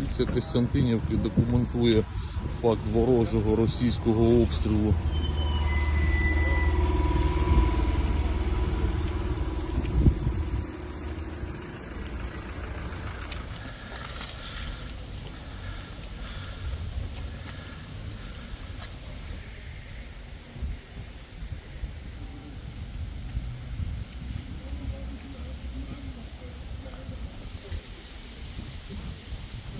Поліція Костянтинівки документує факт ворожого російського обстрілу.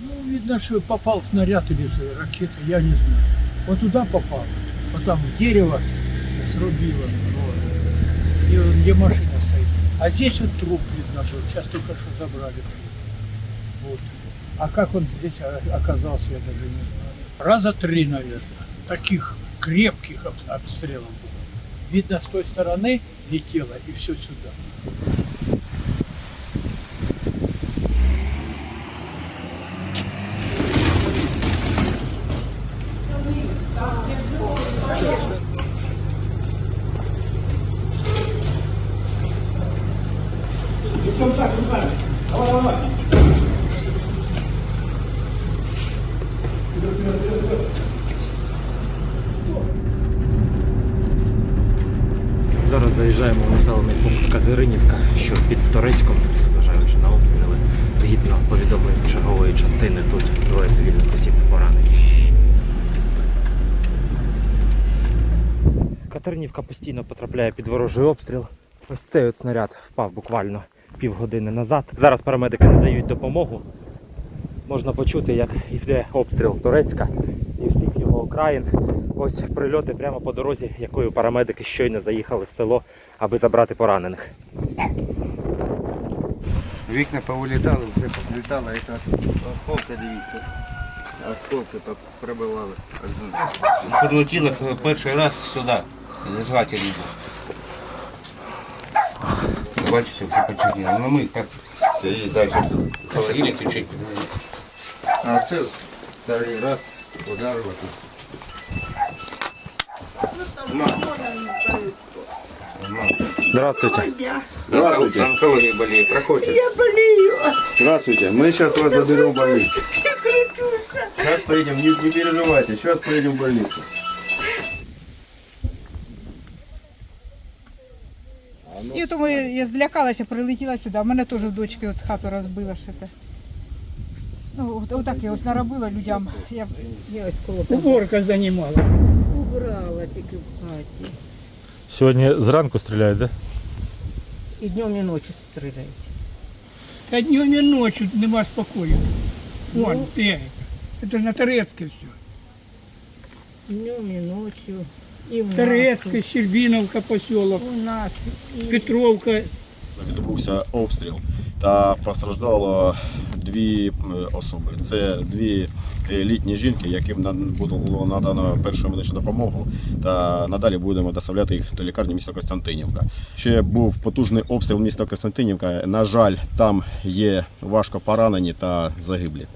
Ну, видно, что попал снаряд или ракета, я не знаю. Вот туда попал, вот там в дерево срубило. Вот. И вот где машина стоит. А здесь вот труп видно был, сейчас только что забрали. Вот. А как он здесь оказался, я даже не знаю. Раза три, наверное. Таких крепких об- обстрелов было. Видно, с той стороны летело и все сюда. Зараз заїжджаємо в населений пункт Катеринівка, що під Торецьком, зважаючи на обстріли. Згідно повідомлень з чергової частини, тут двоє цивільних осіб поранені. Катеринівка постійно потрапляє під ворожий обстріл. Ось цей от снаряд впав буквально півгодини назад. Зараз парамедики надають допомогу. Можна почути, як йде обстріл Турецька і всіх його окраїн. Ось прильоти прямо по дорозі, якою парамедики щойно заїхали в село, аби забрати поранених. Вікна повилітали, все повилітало, це осколки дивіться. Осколки так прибивали. Прилетіло перший раз сюди. Зажигатель був. Бачите, все почерніло. Ну ми так і далі холодильник чуть. А це второй раз ударило тут. Мама. Мама. Здравствуйте. Здравствуйте. Онкология болеет. Проходите. Здравствуйте, мы сейчас вас заберем в больницу. Сейчас поедем, не, не переживайте, сейчас поедем в больницу. І тому я, я злякалася, прилетіла сюди. У мене теж дочки от хату розбила ще те. Ну, от, отак я ось наробила людям. Я, Я ось коло Уборка занимала. убрала тільки в хаті. Сьогодні зранку стріляють, так? І днем, і ночі стріляють. А днем и ночью нема спокою. Вон, Ну. ну, это же на Торецке все. Днем і ночі. І в нас Торецкая, тут, поселок, у нас, і Петровка. Відбувся обстріл та постраждало дві е, особи. Це дві е, літні жінки, яким було надано першу медичну допомогу. Та надалі будемо доставляти їх до лікарні міста Костянтинівка. Ще був потужний обстріл міста Костянтинівка. На жаль, там є важко поранені та загиблі.